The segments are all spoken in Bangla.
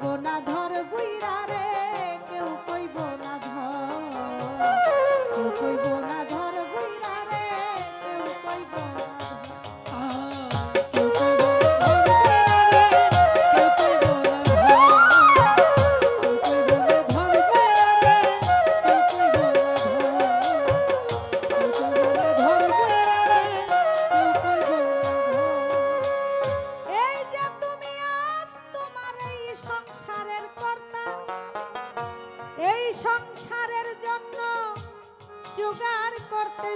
gonna জোগাড় করতে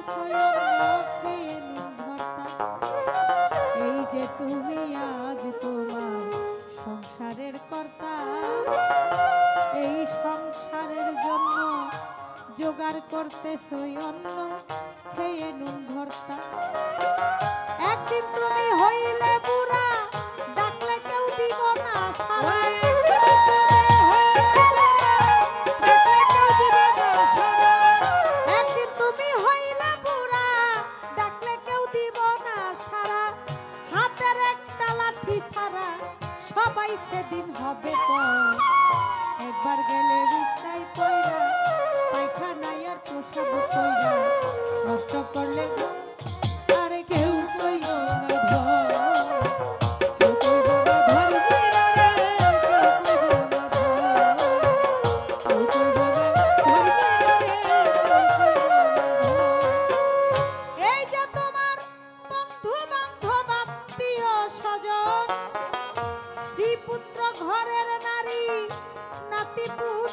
এই যে তুমি আজ তোমার সংসারের কর্তা, এই সংসারের জন্য জোগাড় করতে অন্য খেয়ে নুন ভর্তা একদিন তুমি হইলে বুড়া, ডাকলে কেউ দিব না সারা। সেদিন হবে পর একবার গেলে রিক্সায় পয়রা পায়খানায় আর পোষাবো পয়রা। নষ্ট করলে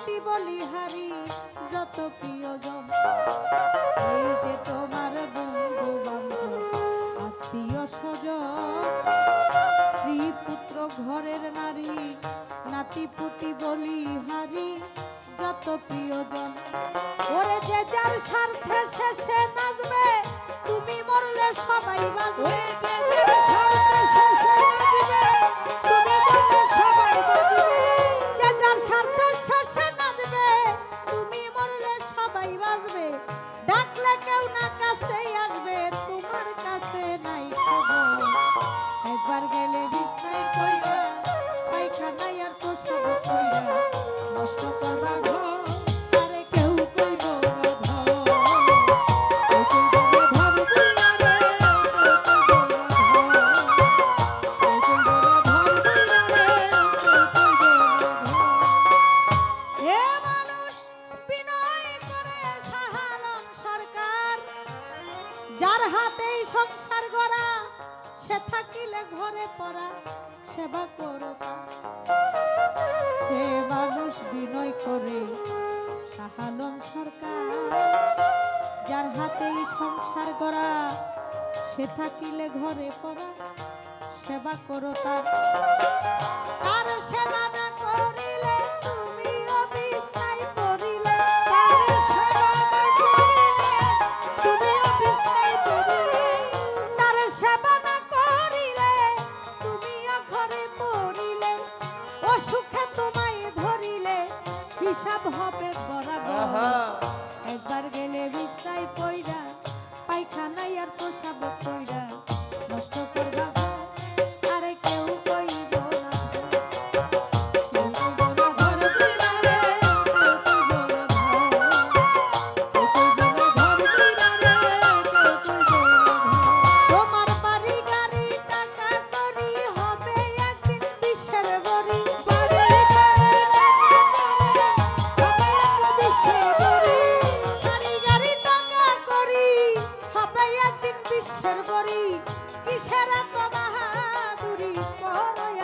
পাপি বলিহারি যত প্রিয়জন। এই যে তোমার বন্ধু বান্ধব, আত্মীয় স্বজন স্ত্রী পুত্র ঘরের নারী নাতি পুতি বলিহারি যত প্রিয়জন। ওরে যে যার স্বার্থে শেষে নাচবে, তুমি মরলে সবাই বাঁচবে। কেউ una কাজ হাতেই সংসার গড়া, সে থাকিলে ঘরে পড়া, সেবা করবা হে মানুষ বিনয় করে শাহালম সরকার, যার হাতেই সংসার গড়া, সে থাকিলে ঘরে পড়া, সেবা করো তার গেলে বিস্তায় পয়রা পায়খানায় আর পোষাবো ঈশ্বর বরি কিসের তোমাহাদুরি পরয়